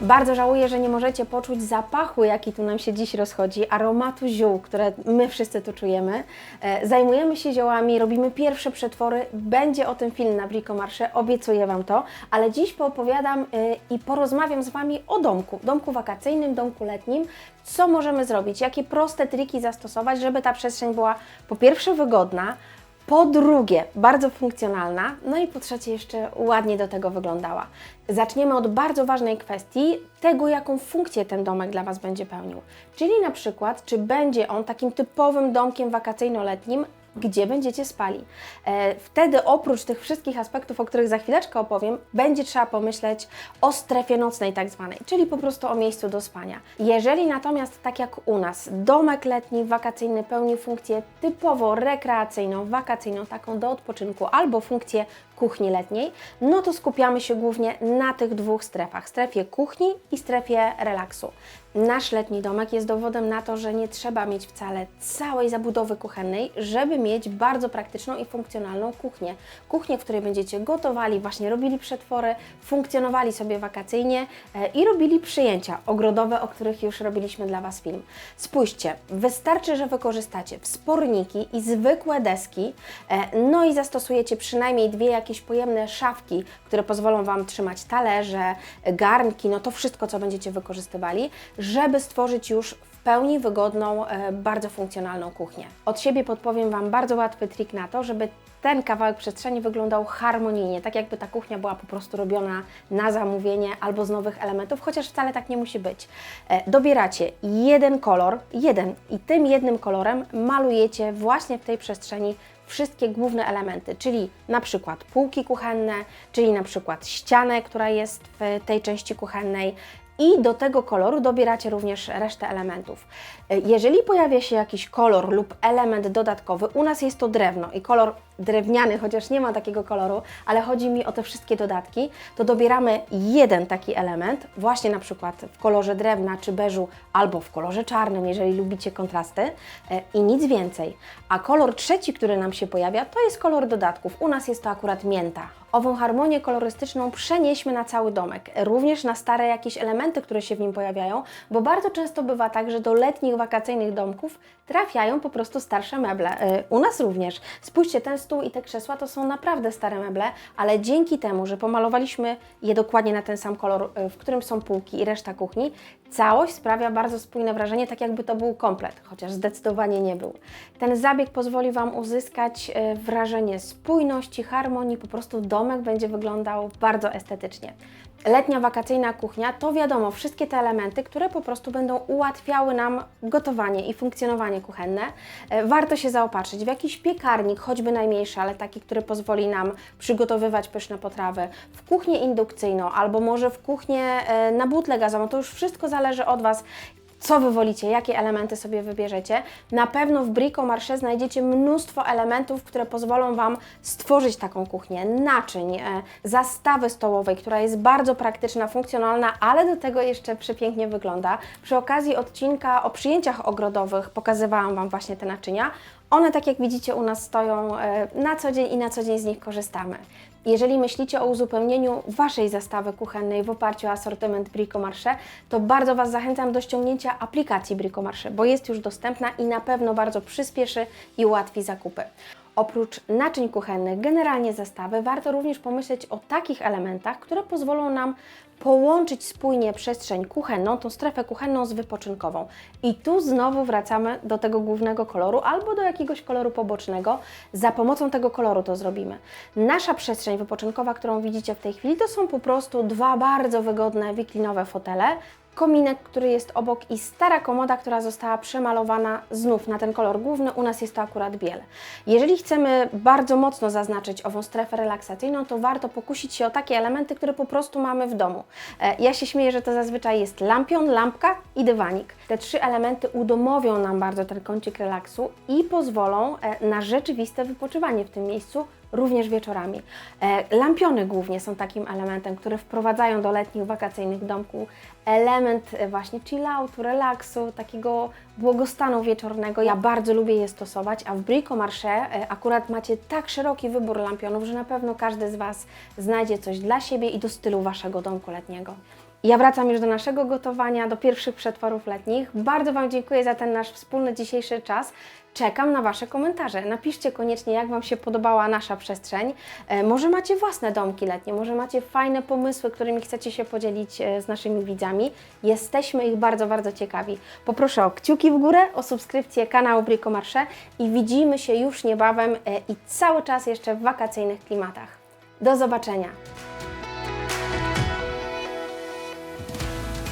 Bardzo żałuję, że nie możecie poczuć zapachu, jaki tu nam się dziś rozchodzi, aromatu ziół, które my wszyscy tu czujemy. E, Zajmujemy się ziołami, robimy pierwsze przetwory. Będzie o tym film na Bricomarsze, obiecuję Wam to, ale dziś poopowiadam e, i porozmawiam z Wami o domku, domku wakacyjnym, domku letnim. Co możemy zrobić, jakie proste triki zastosować, żeby ta przestrzeń była po pierwsze wygodna, po drugie, bardzo funkcjonalna, no i po trzecie, jeszcze ładnie do tego wyglądała. Zaczniemy od bardzo ważnej kwestii tego, jaką funkcję ten domek dla Was będzie pełnił. Czyli na przykład, czy będzie on takim typowym domkiem wakacyjno-letnim, gdzie będziecie spali. E, wtedy oprócz tych wszystkich aspektów, o których za chwileczkę opowiem, będzie trzeba pomyśleć o strefie nocnej tak zwanej, czyli po prostu o miejscu do spania. Jeżeli natomiast tak jak u nas, domek letni, wakacyjny pełni funkcję typowo rekreacyjną, wakacyjną, taką do odpoczynku albo funkcję kuchni letniej, no to skupiamy się głównie na tych dwóch strefach, strefie kuchni i strefie relaksu. Nasz letni domek jest dowodem na to, że nie trzeba mieć wcale całej zabudowy kuchennej, żeby mieć bardzo praktyczną i funkcjonalną kuchnię. Kuchnię, w której będziecie gotowali, właśnie robili przetwory, funkcjonowali sobie wakacyjnie e, i robili przyjęcia ogrodowe, o których już robiliśmy dla Was film. Spójrzcie, wystarczy, że wykorzystacie wsporniki i zwykłe deski, e, no i zastosujecie przynajmniej dwie jakieś pojemne szafki, które pozwolą Wam trzymać talerze, garnki, no to wszystko, co będziecie wykorzystywali, żeby stworzyć już w pełni wygodną, e, bardzo funkcjonalną kuchnię. Od siebie podpowiem Wam bardzo łatwy trik na to, żeby ten kawałek przestrzeni wyglądał harmonijnie, tak jakby ta kuchnia była po prostu robiona na zamówienie albo z nowych elementów, chociaż wcale tak nie musi być. E, Dobieracie jeden kolor, jeden i tym jednym kolorem malujecie właśnie w tej przestrzeni wszystkie główne elementy, czyli na przykład półki kuchenne, czyli na przykład ścianę, która jest w tej części kuchennej, i do tego koloru dobieracie również resztę elementów. Jeżeli pojawia się jakiś kolor lub element dodatkowy, u nas jest to drewno i kolor drewniany, chociaż nie ma takiego koloru, ale chodzi mi o te wszystkie dodatki, to dobieramy jeden taki element, właśnie na przykład w kolorze drewna czy beżu, albo w kolorze czarnym, jeżeli lubicie kontrasty e, i nic więcej. A kolor trzeci, który nam się pojawia, to jest kolor dodatków. U nas jest to akurat mięta. Ową harmonię kolorystyczną przenieśmy na cały domek, również na stare jakieś elementy, które się w nim pojawiają, bo bardzo często bywa tak, że do letnich, wakacyjnych domków trafiają po prostu starsze meble. E, U nas również. Spójrzcie, ten stół i te krzesła to są naprawdę stare meble, ale dzięki temu, że pomalowaliśmy je dokładnie na ten sam kolor, e, w którym są półki i reszta kuchni, całość sprawia bardzo spójne wrażenie, tak jakby to był komplet, chociaż zdecydowanie nie był. Ten zabieg pozwoli Wam uzyskać e, wrażenie spójności, harmonii, po prostu domek będzie wyglądał bardzo estetycznie. Letnia wakacyjna kuchnia to wiadomo, wszystkie te elementy, które po prostu będą ułatwiały nam gotowanie i funkcjonowanie kuchenne. E, Warto się zaopatrzyć w jakiś piekarnik, choćby najmniejszy, ale taki, który pozwoli nam przygotowywać pyszne potrawy, w kuchnię indukcyjną albo może w kuchnię e, na butlę gazową. To już wszystko zależy od Was co Wy wolicie, jakie elementy sobie wybierzecie. Na pewno w Brico Marché znajdziecie mnóstwo elementów, które pozwolą Wam stworzyć taką kuchnię, naczyń, e, zastawy stołowej, która jest bardzo praktyczna, funkcjonalna, ale do tego jeszcze przepięknie wygląda. Przy okazji odcinka o przyjęciach ogrodowych pokazywałam Wam właśnie te naczynia. One, tak jak widzicie, u nas stoją e, na co dzień i na co dzień z nich korzystamy. Jeżeli myślicie o uzupełnieniu Waszej zastawy kuchennej w oparciu o asortyment Brico Marché, to bardzo Was zachęcam do ściągnięcia aplikacji Brico Marché, bo jest już dostępna i na pewno bardzo przyspieszy i ułatwi zakupy. Oprócz naczyń kuchennych, generalnie zestawy, warto również pomyśleć o takich elementach, które pozwolą nam połączyć spójnie przestrzeń kuchenną, tą strefę kuchenną z wypoczynkową. I tu znowu wracamy do tego głównego koloru albo do jakiegoś koloru pobocznego. Za pomocą tego koloru to zrobimy. Nasza przestrzeń wypoczynkowa, którą widzicie w tej chwili, to są po prostu dwa bardzo wygodne wiklinowe fotele, kominek, który jest obok i stara komoda, która została przemalowana znów na ten kolor główny. U nas jest to akurat biel. Jeżeli chcemy bardzo mocno zaznaczyć ową strefę relaksacyjną, to warto pokusić się o takie elementy, które po prostu mamy w domu. E, Ja się śmieję, że to zazwyczaj jest lampion, lampka i dywanik. Te trzy elementy udomowią nam bardzo ten kącik relaksu i pozwolą e, na rzeczywiste wypoczywanie w tym miejscu, również wieczorami. E, lampiony głównie są takim elementem, które wprowadzają do letnich, wakacyjnych domków element e, właśnie chilloutu, relaksu, takiego błogostanu wieczornego. Ja bardzo lubię je stosować, a w Brico Marché e, akurat macie tak szeroki wybór lampionów, że na pewno każdy z Was znajdzie coś dla siebie i do stylu Waszego domku letniego. Ja wracam już do naszego gotowania, do pierwszych przetworów letnich. Bardzo Wam dziękuję za ten nasz wspólny dzisiejszy czas. Czekam na Wasze komentarze. Napiszcie koniecznie, jak Wam się podobała nasza przestrzeń. E, może macie własne domki letnie, może macie fajne pomysły, którymi chcecie się podzielić e, z naszymi widzami. Jesteśmy ich bardzo, bardzo ciekawi. Poproszę o kciuki w górę, o subskrypcję kanału Brico Marché i widzimy się już niebawem e, i cały czas jeszcze w wakacyjnych klimatach. Do zobaczenia!